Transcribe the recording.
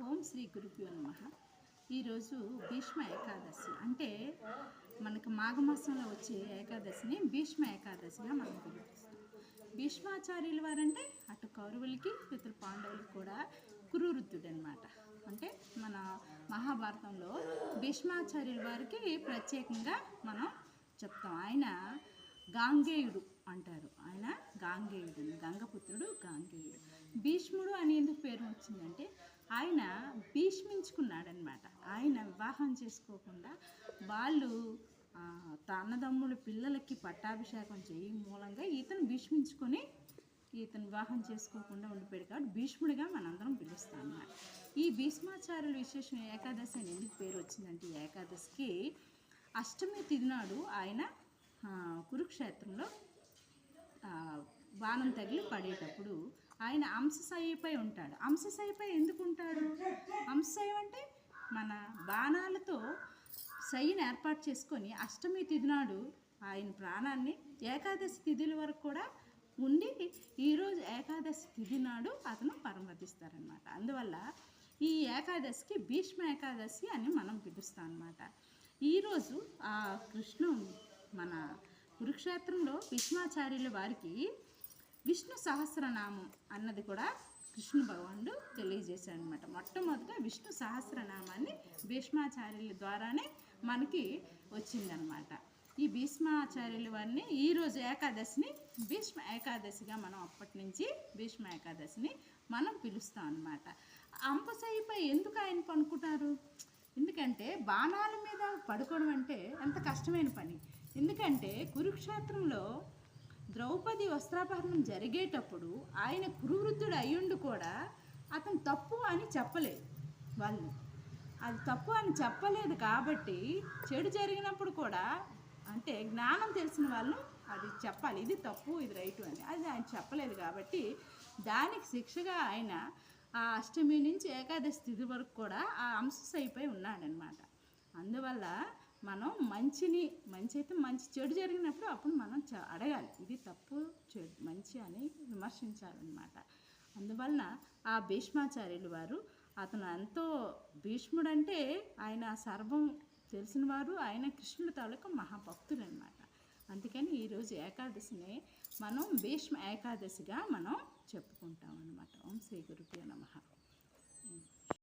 ఓం శ్రీ గురుభ్యో నమ. ఈరోజు భీష్మ ఏకాదశి. అంటే మనకు మాఘమాసంలో వచ్చే ఏకాదశిని భీష్మ ఏకాదశిగా మనం పిలుస్తాం భీష్మాచార్యుల వారంటే అటు కౌరవులకి ఇతర పాండవులకి కూడా కురువృద్ధుడు అనమాట అంటే మన మహాభారతంలో భీష్మాచార్యుల వారికి ప్రత్యేకంగా మనం చెప్తాం. ఆయన గాంగేయుడు అంటారు. ఆయన గాంగేయుడు గంగపుత్రుడు గాంగేయుడు. భీష్ముడు అని ఎందుకు పేరు వచ్చిందంటే ఆయన భీష్మించుకున్నాడనమాట ఆయన వివాహం చేసుకోకుండా వాళ్ళు తన్నదమ్ముడు పిల్లలకి పట్టాభిషేకం చేయడం మూలంగా ఈతను భీష్మించుకొని ఈతను వివాహం చేసుకోకుండా ఉండిపోయాడు కాబట్టి భీష్ముడిగా మనందరం పిలుస్తాం అన్నమాట. ఈ భీష్మాచార్యుల విశేషం ఏకాదశి అని ఎందుకు పేరు వచ్చిందంటే ఏకాదశికి అష్టమి తిదినాడు ఆయన కురుక్షేత్రంలో బాణం తగిలి పడేటప్పుడు ఆయన అంశశయ్యపై ఉంటాడు. అంశశయ్యపై ఎందుకు ఉంటాడు అంశశయ్యం అంటే మన బాణాలతో శయ్యను ఏర్పాటు చేసుకొని అష్టమి తిథి నాడు ఆయన ప్రాణాన్ని ఏకాదశి తిథుల వరకు కూడా ఉండి ఈరోజు ఏకాదశి తిథి నాడు అతను పరమతిస్తారనమాట అందువల్ల ఈ ఏకాదశికి భీష్మ ఏకాదశి అని మనం పిలుస్తాం అనమాట ఈరోజు ఆ కృష్ణ మన కురుక్షేత్రంలో భీష్మాచార్యుల వారికి విష్ణు సహస్రనామం అన్నది కూడా కృష్ణ భగవానుడు తెలియజేశాడు అనమాట మొట్టమొదట విష్ణు సహస్రనామాన్ని భీష్మాచార్యుల ద్వారానే మనకి వచ్చిందనమాట ఈ భీష్మాచార్యుల వారిని ఈరోజు ఏకాదశిని భీష్మ ఏకాదశిగా మనం అప్పటి నుంచి భీష్మ ఏకాదశిని మనం పిలుస్తాం అనమాట అంపసైపై ఎందుకు ఆయన పనుకుంటారు? ఎందుకంటే బాణాల మీద పడుకోవడం అంటే ఎంత కష్టమైన పని. ఎందుకంటే కురుక్షేత్రంలో ద్రౌపది వస్త్రాపహరణం జరిగేటప్పుడు ఆయన కురువృద్ధుడు అయ్యుండు కూడా అతను తప్పు అని చెప్పలేదు వాళ్ళు. అది తప్పు అని చెప్పలేదు కాబట్టి చెడు జరిగినప్పుడు కూడా అంటే జ్ఞానం తెలిసిన వాళ్ళు అది చెప్పాలి. ఇది తప్పు ఇది రైటు అని. అది ఆయన చెప్పలేదు కాబట్టి దానికి శిక్షగా ఆయన ఆ అష్టమి నుంచి ఏకాదశి తిథి వరకు కూడా ఆ అంశశైపై ఉన్నాడనమాట అందువల్ల మనం మంచిని మంచి అయితే మంచి చెడు జరిగినప్పుడు అప్పుడు మనం అడగాలి. ఇది తప్పు చెడు మంచి అని విమర్శించాలన్నమాట. అందువలన ఆ భీష్మాచార్యులు వారు అతను ఎంతో భీష్ముడంటే ఆయన సర్వం తెలిసిన వారు ఆయన కృష్ణుడి తాలూకు మహాభక్తుడు అనమాట అందుకని ఈరోజు ఏకాదశిని మనం భీష్మ ఏకాదశిగా మనం చెప్పుకుంటాం అనమాట ఓం శ్రీ గురుభ్యో నమ.